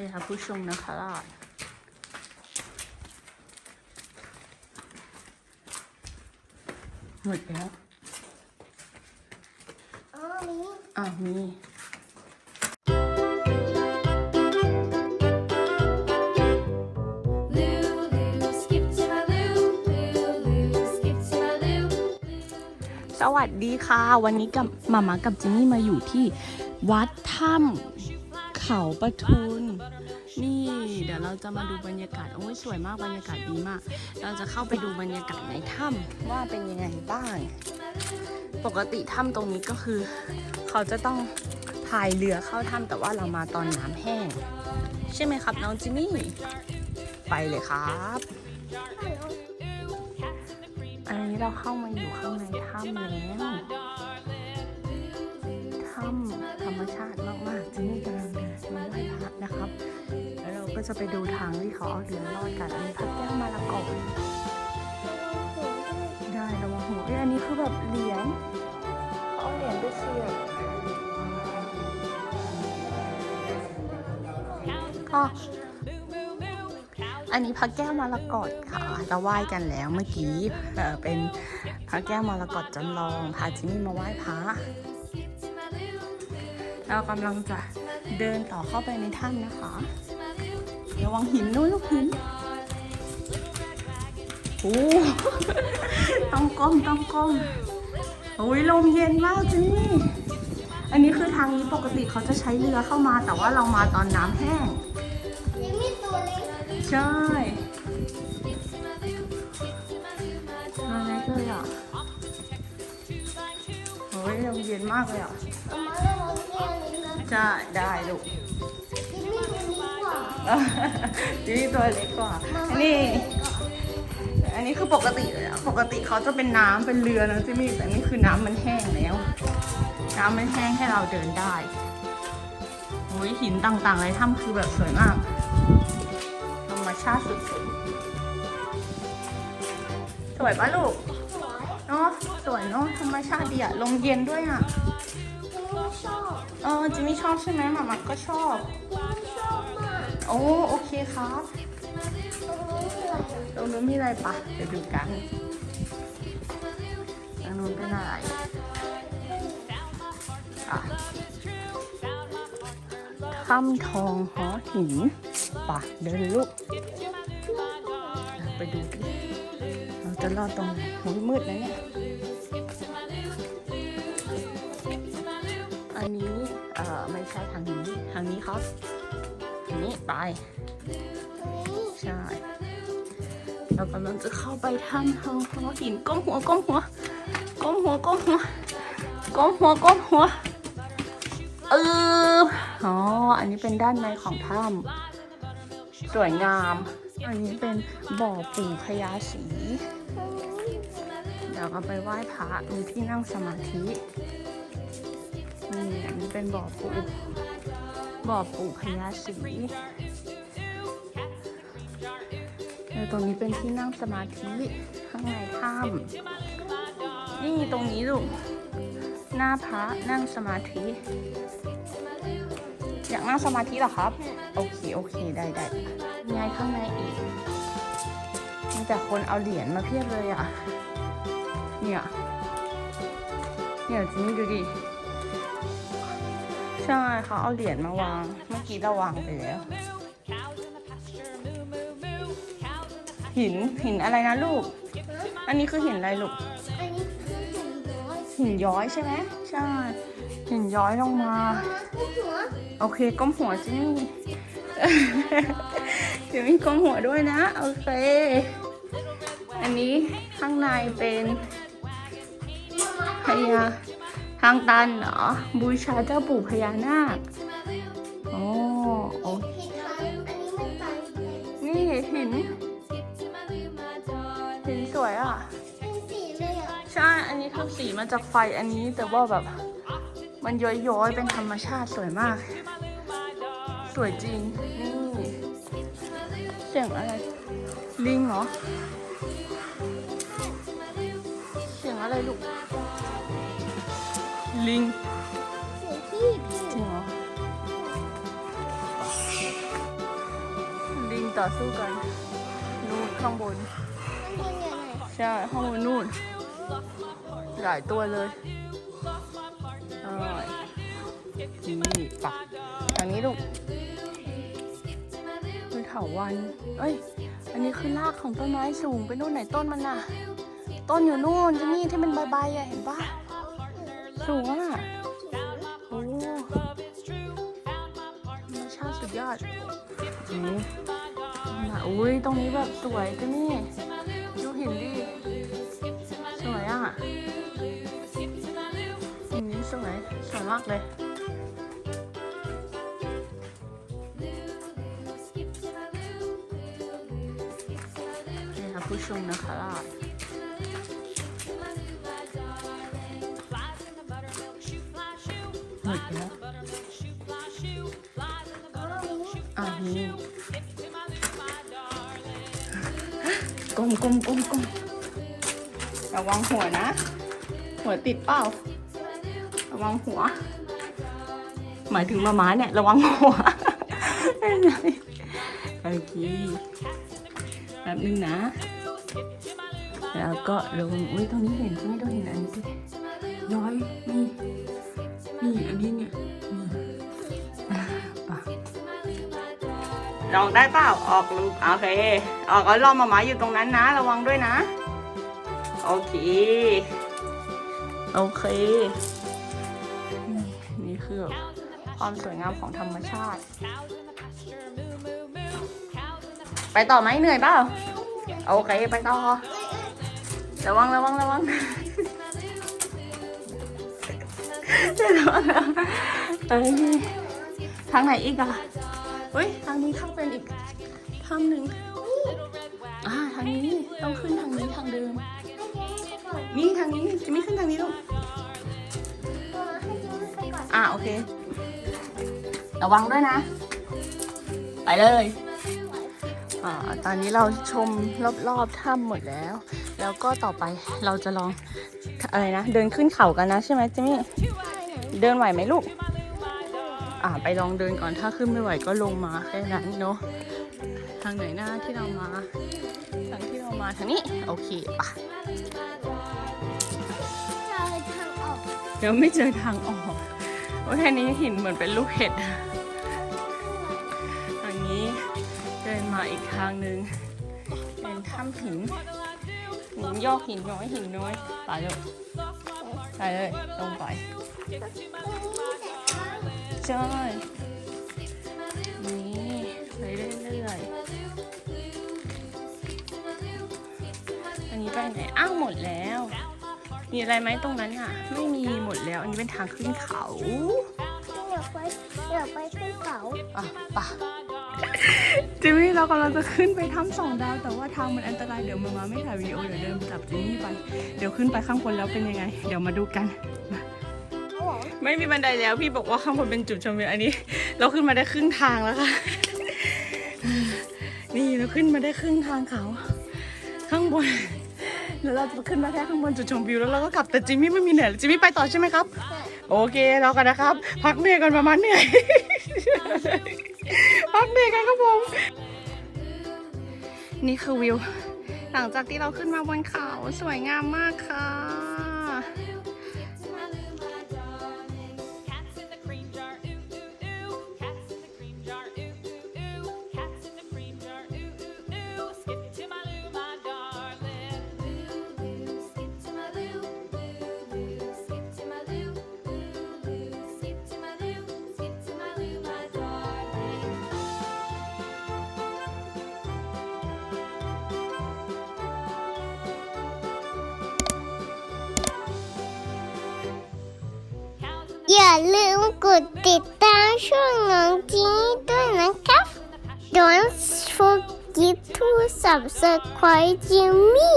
นี่ค่ะผู้ชมนะคะล่ะหมดแล้วอ๋อมีอะมี Lulu, skip to my Lou, Lulu, skip to my Lou. สวัสดีค่ะ วันนี้กับมามากับจินนี่มาอยู่ที่วัดถ้ำเขาปะทุนนี่ เดี๋ยวเราจะมาดูบรรยากาศ โอ้ยสวยมากบรรยากาศดีมาก เราจะเข้าไปดูบรรยากาศในถ้ำว่าเป็นยังไงบ้าง ปกติถ้ำตรงนี้ก็คือ เขาจะต้องพายเรือเข้าถ้ำแต่ว่าเรามาตอนน้ำแห้ง ใช่ไหมครับน้องจินนี่ ไปเลยครับอันนี้เราเข้ามาอยู่ข้างในถ้ำแล้วถ้ำธรรมชาติมากๆจินนี่กำลังเดินมาไหว้พระนะครับแล้วเรา ก็จะไปดูทางที่เขาเอาเรือลอดกันอันนี้พระแก้วมาละกอได้ระวังหัวเอ้ยอันนี้คือแบบเหรียญเขาเอาเหรียญไปเสียบก็อันนี้พระแก้วมาละกอดค่ะเราไหว้กันแล้วเมื่อกี้เออเป็นพระแก้วมาละกอดจำลองพาจิมมี่มาไหว้พระเรากำลังจะเดินต่อเข้าไปในถ้ำนะคะ ระวังหินนู้นลูกหินโอ้ต้องก้มต้องก้มโอ้ยลมเย็นมากจิมมี่อันนี้คือทางนี้ปกติเขาจะใช้เรือเข้ามา แต่ว่าเรามาตอนน้ำแห้งยังมีตัวเล็กใช่ตัวเล็กเลยอะโอ้ยลมเย็นมากเลยอะเอามาแล้วเราแค่นี้นะจะได้ลูกยังมีตัวนี้ จีนี่ตัวเล็กกว่าอันนี้ อันนี้คือปกติเลยอะปกติเขาจะเป็นน้ำเป็นเรือนะจิมี่แต่นี่คือน้ำมันแห้งแล้ว น้ำมันแห้งให้เราเดินได้โอ้ยหินต่างๆในถ้ำคือแบบสวยมากธรรมชาติสุดๆสวยปะลูกเนาะสวยเนาะธรรมชาติดีอะลมเย็นด้วยอะเออจิมี่ชอบใช่ไหมหมามัดก็ชอบชอบมาก โอ้โอเคครับตรงนู้นมีอะไรปะเดี๋ยวดูกันตรงนู้นเป็นอะไรอะถ้ำทองหอหินปะเดินลูกไปดูดิเราจะรอดตรงไหนมืดนะเนี่ยอันนี้เอ่อไม่ใช่ทางนี้ ทางนี้ครับ ทางนี้ไป ใช่ เรากำลังจะเข้าไปถ้ำทองหอหินก้มหัวก้มหัวก้มหัวก้มหัวก้มหัวก้มหัวเอออ๋อ อันนี้เป็นด้านในของถ้ำสวยงาม อันนี้เป็นบ่อปู่พญาศรีเดี๋ยวเราไปไหว้พระมีที่นั่งสมาธินี่อันนี้เป็นบ่อปู่ บ่อปู่พญาศรีแล้วตรงนี้เป็นที่นั่งสมาธิข้างในถ้ำนี่ตรงนี้ลูกหน้าพระนั่งสมาธิ อยากนั่งสมาธิเหรอครับ โอเค โอเค ได้ได้มีไงข้างในอีกมีแต่คนเอาเหรียญมาเพียบเลยอะ เนี่ย เนี่ยจิมมี่ดูดิ ใช่เขาเอาเหรียญมาวาง เมื่อกี้เราวางไปแล้วหินหินอะไรนะลูก อันนี้คือหินอะไรลูก อันนี้คือหินย้อยหินย้อยใช่ไหมใช่ หินย้อยลงมา โอเคก้มหัวจิมี่จิมี่ก้มหัวด้วยนะ โอเค อันนี้ข้างในเป็นพญา ทางตันเหรอ บูชาเจ้าปู่พญานาคโอ้โอเคผิดทางอันนี้มันไปนี่หินหินสวยอะเป็นสีเลยอะ ใช่ อันนี้คือสีมาจากไฟอันนี้แต่ว่าแบบ มันย้อยๆ เป็นธรรมชาติสวยมาก สวยจริง นี่ เสียงอะไร ลิงเหรอ เสียงอะไรลูก ลิงสีที่พี่จริงเหรอต่อสู้กันนู่นข้างบน มันยืนอยู่ไหนใช่ข้างบนนู่นหลายตัวเลยใช่นี่ปักทางนี้ลูกเป็นเถาวันเอ้ย อันนี้คือรากของต้นไม้สูงไปนู่นไหนต้นมันน่ะ ต้นอยู่นู่นจะนี่ที่เป็นใบๆอะเห็นปะ สูงอะโอ้ธรรมชาติสุดยอดนี่มาอุ้ยตรงนี้แบบสวยจะนี่ดูหินดิสวยอะหินนี้สวยสวยมากเลยนี่ค่ะผู้ชมนะคะ กลมกลมกลมกลมระวังหัวนะ หัวติดเปล่าระวังหัว หมายถึงมาม้าเนี่ย ระวังหัวไม่เป็นไรโอเคแป๊บนึงนะ แล้วก็ลงอุ้ยตรงนี้เห็นใช่ไหมตรงเห็นอันนี้ดิย้อยนี่นี่อันนี้เนี่ย ลองได้เปล่าออกลูกโอเค ออกแล้วรอมาหมาอยู่ตรงนั้นนะ ระวังด้วยนะ โอเค โอเค นี่คือความสวยงามของธรรมชาติ ไปต่อไหมเหนื่อยเปล่า โอเค ไปต่อ ระวังระวังระวังระวังระวังเอ้ยทางไหนอีกอะ เฮ้ยทางนี้เข้าเป็นอีกทางหนึ่งอ่าทางนี้ต้องขึ้นทางนี้ทางเดิม นี่ทางนี้จะไม่ขึ้นทางนี้ลูกตัวให้ยืนไปก่อนอ่าโอเค ระวังด้วยนะ ไปเลยอ่าตอนนี้เราชมรอบๆถ้ำหมดแล้ว แล้วก็ต่อไปเราจะลองอะไรนะ เดินขึ้นเขากันนะใช่ไหมจิมมี่เดินไหวไหมลูก อ่าไปลองเดินก่อนถ้าขึ้นไม่ไหวก็ลงมาแค่นั้นเนาะทางไหนหน้าที่เรามาทางที่เรามาทางนี้โอเคปะเดี๋ยวไม่เจอทางออกโอ้แค่นี้หินเหมือนเป็นลูกเห็ดอะทางนี้เดินมาอีกทางหนึ่งเป็นถ้ำหินหินยอกหินน้อยหินน้อยไปเลยไปเลยลงไป ใช่นี่ไปเรื่อยๆอันนี้ไปไหนอ้าวหมดแล้ว มีอะไรไหมตรงนั้นอะ ไม่มีหมดแล้ว อันนี้เป็นทางขึ้นเขาเดี๋ยวไปเดี๋ยวไปขึ้นเขาอะปะจิมมี่เรากำลังจะขึ้นไปถ้ำสองดาว แต่ว่าทางมันอันตรายเดี๋ยวมามาไม่ถ่ายวิดีโอเดี๋ยวเดินจับจิมมี่ไป เดี๋ยวขึ้นไปข้างบนแล้วเป็นยังไง เดี๋ยวมาดูกันเขาบอก ไม่มีบันไดแล้วพี่บอกว่าข้างบนเป็นจุดชมวิวอันนี้ เราขึ้นมาได้ครึ่งทางแล้วค่ะนี่เราขึ้นมาได้ครึ่งทางเขา ข้างบนแล้วเราจะขึ้นมาแค่ข้างบนจุดชมวิวแล้วเราก็กลับแต่จิมมี่ไม่มีเหนื่อยจิมมี่ไปต่อใช่ไหมครับ โอเคเรากันนะครับ พักเหนื่อยกันประมาณเหนื่อยพักเหนื่อยกันครับผมนี่คือวิว หลังจากที่เราขึ้นมาบนเขาสวยงามมากค่ะ อย่าลืมกดติดตามช่องน้องจีด้วยนะครับ Don't forget to subscribe Jimmy